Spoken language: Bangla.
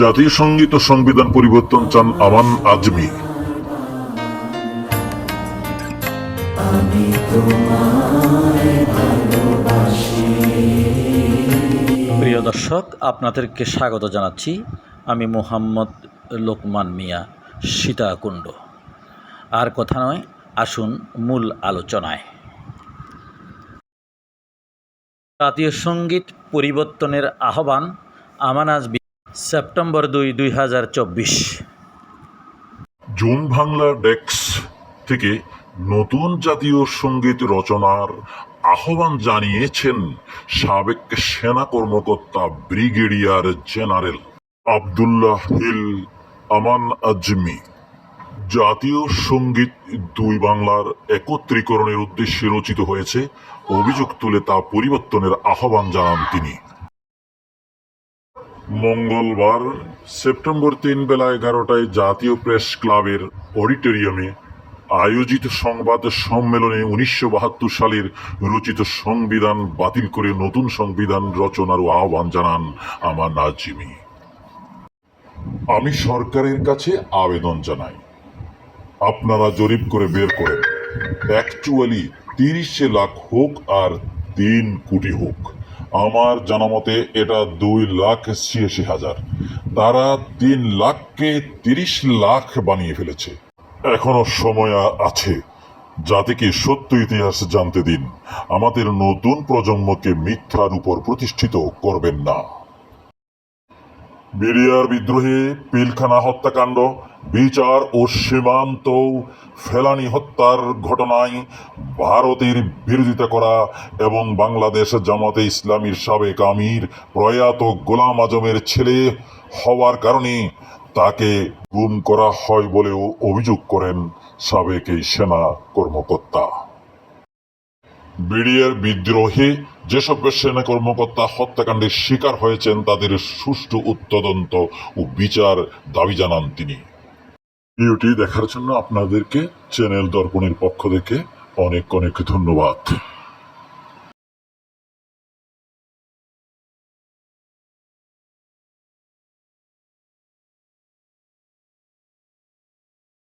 জাতীয় সংগীত ও সংবিধান পরিবর্তন চান আমান আজমি। প্রিয় দর্শক, আপনাদেরকে স্বাগত জানাচ্ছি। আমি মোহাম্মদ লোকমান মিয়া, সীতাকুণ্ড। আর কথা নয়, আসুন মূল আলোচনায়। জাতীয় সংগীত পরিবর্তনের আহ্বান আমানাজ সেপ্টেম্বর দুই দুই হাজার চব্বিশ। জুন বাংলা ডেক্স থেকে নতুন জাতীয় সংগীত রচনার আহ্বান জানিয়েছেন সাবেক সেনা কর্মকর্তা brigadier general Abdullah hill Aman Azmi. জাতীয় সংগীত দুই বাংলার একত্রীকরণের উদ্দেশ্যে রচিত হয়েছে। অভিযোগ তুলে তা পরিবর্তনের আহ্বান জানান তিনি। মঙ্গলবার, সেপ্টেম্বর তিন বেলা এগারোটায় জাতীয় প্রেস ক্লাবের অডিটোরিয়ামে আয়োজিত সংবাদ সম্মেলনে উনিশশো বাহাত্তর সালের রচিত সংবিধান বাতিল করে নতুন সংবিধান রচনার আহ্বান জানান আমার নাজিমি। আমি সরকারের কাছে আবেদন জানাই, আপনারা জরিপ করে বের করেন। অ্যাকচুয়ালি তিরিশে লাখ হোক আর তিন কোটি হোক। আমার জানামতে এটা দুই লাখ ছিয়াশি হাজার। তারা তিন লাখকে তিরিশ লাখ বানিয়ে ফেলেছে। এখনও সময় আছে। জাতিকে সত্য ইতিহাস জানতে দিন। আমাদের নতুন প্রজন্মকে মিথ্যার উপর প্রতিষ্ঠিত করবেন না। বিরিয়ার বিদ্রোহে পিলখানা হত্যাকাণ্ড বিচার ও সীমান্ত ফেলানি হত্যার ঘটনায় ভারতের বিরোধিতা করা এবং বাংলাদেশ জামাতে ইসলামীর সাবেক আমির প্রয়াত গোলাম আজমের ছেলে হওয়ার কারণে তাকে গুম করা হয় বলেও অভিযোগ করেন সাবেক এই সেনা কর্মকর্তা। বিডিআর বিদ্রোহে যেসব সেনা কর্মকর্তা হত্যাকাণ্ডের শিকার হয়েছেন, তাদের সুষ্ঠু উত্তদন্ত ও বিচার দাবি জানান তিনি। ভিডিওটি দেখার জন্য আপনাদেরকে চ্যানেল দর্পণের পক্ষ থেকে অনেক অনেক ধন্যবাদ।